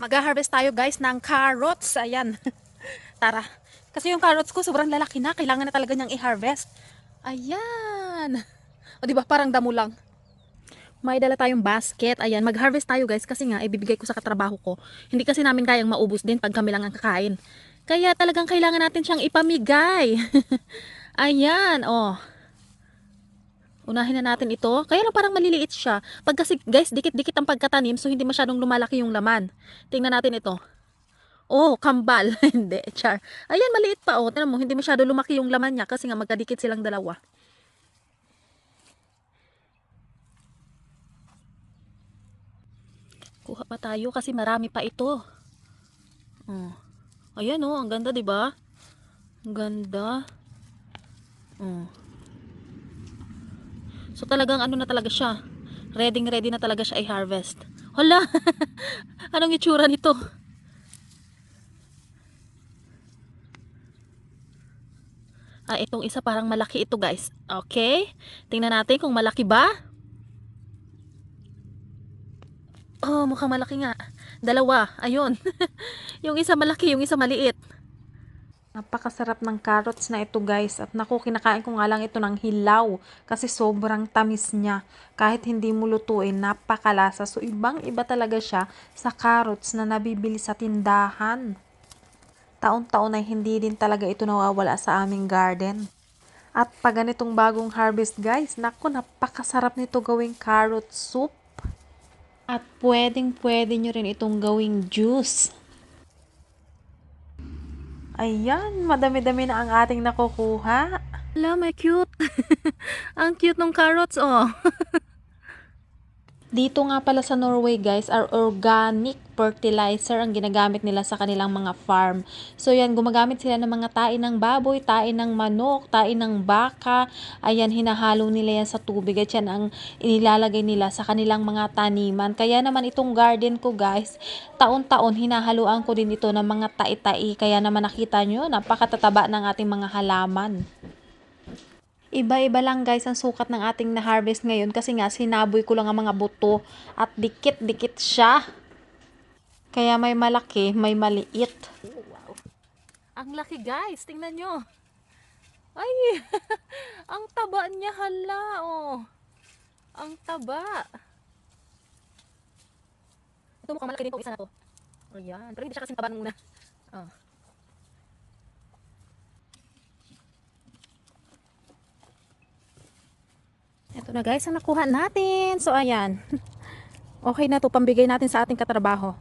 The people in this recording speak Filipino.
Mag-harvest tayo guys ng carrots. Ayan. Tara. Kasi yung carrots ko sobrang lalaki na. Kailangan na talaga niyang i-harvest. Ayan. O diba parang damo lang. May dala tayong basket. Ayan, mag-harvest tayo guys kasi nga ibibigay ko sa katrabaho ko. Hindi kasi namin kayang maubos din pag kami lang ang kakain. Kaya talagang kailangan natin siyang ipamigay. Ayan, oh. Unahin na natin ito. Kaya lang parang maliliit siya. Pag kasi guys, dikit-dikit ang pagkatanim so hindi masyadong lumalaki yung laman. Tingnan natin ito. Oh, kambal. hindi, char. Ayan, maliit pa oh. Tingnan mo, hindi masyado lumaki yung laman niya kasi nga magkadikit silang dalawa. Kuha pa tayo kasi marami pa ito. Oh. Ayan oh, ang ganda 'di ba? Ang ganda. Oh. So talagang ano na talaga siya. Ready ready na talaga siya i-harvest. Hala. Anong itsura nito? Ah, itong isa parang malaki ito, guys. Okay? Tingnan natin kung malaki ba. Oh, mukhang malaki nga. Dalawa. Ayun. yung isa malaki, yung isa maliit. Napakasarap ng carrots na ito guys. At naku, kinakain ko nga lang ito ng hilaw. Kasi sobrang tamis niya. Kahit hindi mo lutuin, napakalasa. So, ibang iba talaga siya sa carrots na nabibili sa tindahan. Taon-taon ay hindi din talaga ito nawawala sa aming garden. At pag ganitong bagong harvest guys, naku, napakasarap nito gawing carrot soup. At pwedeng pwede nyo rin itong gawing juice. Ayan, madami-dami na ang ating nakukuha. Ala, may cute. ang cute ng carrots, oh. Dito nga pala sa Norway guys, are organic fertilizer ang ginagamit nila sa kanilang mga farm. So yan, gumagamit sila ng mga tain ng baboy, tain ng manok, tain ng baka. Ayan, hinahalo nila yan sa tubig at yan ang inilalagay nila sa kanilang mga taniman. Kaya naman itong garden ko guys, taon-taon hinahaluan ko din ito ng mga tai-tai. Kaya naman nakita nyo, napakatataba ng ating mga halaman. Iba-iba lang guys ang sukat ng ating na-harvest ngayon kasi nga sinaboy ko lang ang mga buto at dikit-dikit siya. Kaya may malaki, may maliit. Wow. Ang laki guys, tingnan nyo. Ay, ang taba niya hala oh. Ang taba. Ito mukhang malaki din itong isa na to. Ayan, pero hindi siya kasing taba nung una. Oh. Ito na guys, ang nakuha natin. So, ayan. Okay na to pambigay natin sa ating katrabaho.